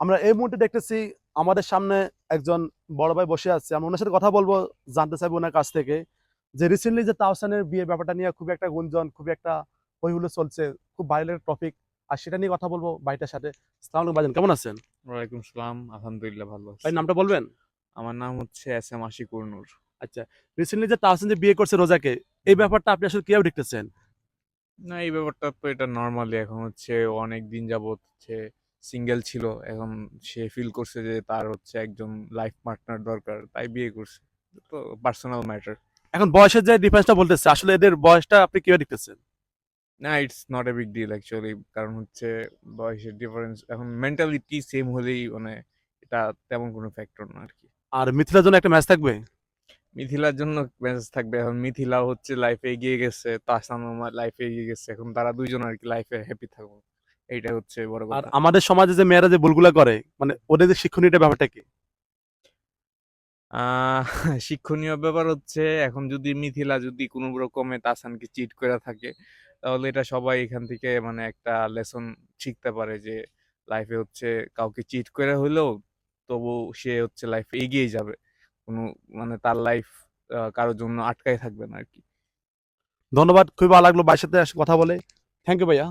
আমরা এই মুহূর্তে দেখতেছি আমাদের সামনে একজন বড় ভাই বসে আছে। আমরা ওনার সাথে কথা বলব জানতে চাইব ওনার কাছ থেকে যে রিসেন্টলি যে তাওসানের বিয়ে ব্যাপারটা নিয়ে খুব একটা গুঞ্জন খুব একটা হইহুল্লো চলছে খুব ভাইরাল টপিক আর সেটা নিয়ে কথা বলব ভাইটার সাথে। সালাম আলাইকুম কেমন আছেন? ওয়ালাইকুম সালাম আলহামদুলিল্লাহ ভালো ভাই নামটা বলবেন? আমার নাম হচ্ছে এস এম আশিকুর নূর। আচ্ছা রিসেন্টলি যে তাওসান যে বিয়ে করছে রোজাকে এই ব্যাপারটা আপনি আসলে কীভাবে দেখতেছেন? না এই ব্যাপারটা তো এটা নর্মালি এখন হচ্ছে অনেক দিন যাবত হচ্ছে সিঙ্গেল ছিল এখন সে ফিল করছে যে তার হচ্ছে একজন লাইফ পার্টনার দরকার তাই বিয়ে করছে। তো পার্সোনাল ম্যাটার এখন বয়সের যে ডিফারেন্সটা বলতেছে আসলে এদের বয়সটা আপনি কীভাবে দেখতেছেন? না it's not a big deal actually কারণ হচ্ছে বয়সের ডিফারেন্স এখন মেন্টালিটি সেম হলেই মানে এটা তেমন কোনো ফ্যাক্টর না আর কি। আর মিথিলার জন্য একটা ম্যাচ থাকবে? মিথিলার জন্য মেসেজ থাকবে এখন মিথিলা হচ্ছে লাইফে এগিয়ে গেছে তাসান লাইফে এগিয়ে গেছে এখন তারা দুইজন আর কি লাইফে হ্যাপি থাকব। এইটা হচ্ছে বড় আর কথা। আমাদের সমাজে যে মেয়েরা যে ভুলগুলা করে মানে ওদের যে শিক্ষণীয়টা ব্যাপারটা কি? আহ শিক্ষণীয় ব্যাপার হচ্ছে এখন যদি মিথিলা যদি কোনো রকমে তাসানকে চিট করে থাকে তাহলে এটা সবাই এখান থেকে মানে একটা লেসন শিখতে পারে যে লাইফে হচ্ছে কাউকে চিট করে হলেও তবু সে হচ্ছে লাইফে এগিয়ে যাবে। কোনো মানে তার লাইফ কারোর জন্য আটকায় থাকবে না আর কি। ধন্যবাদ খুবই ভালো লাগল ভাইয়ের সাথে এসে কথা বলে। থ্যাংক ইউ ভাইয়া।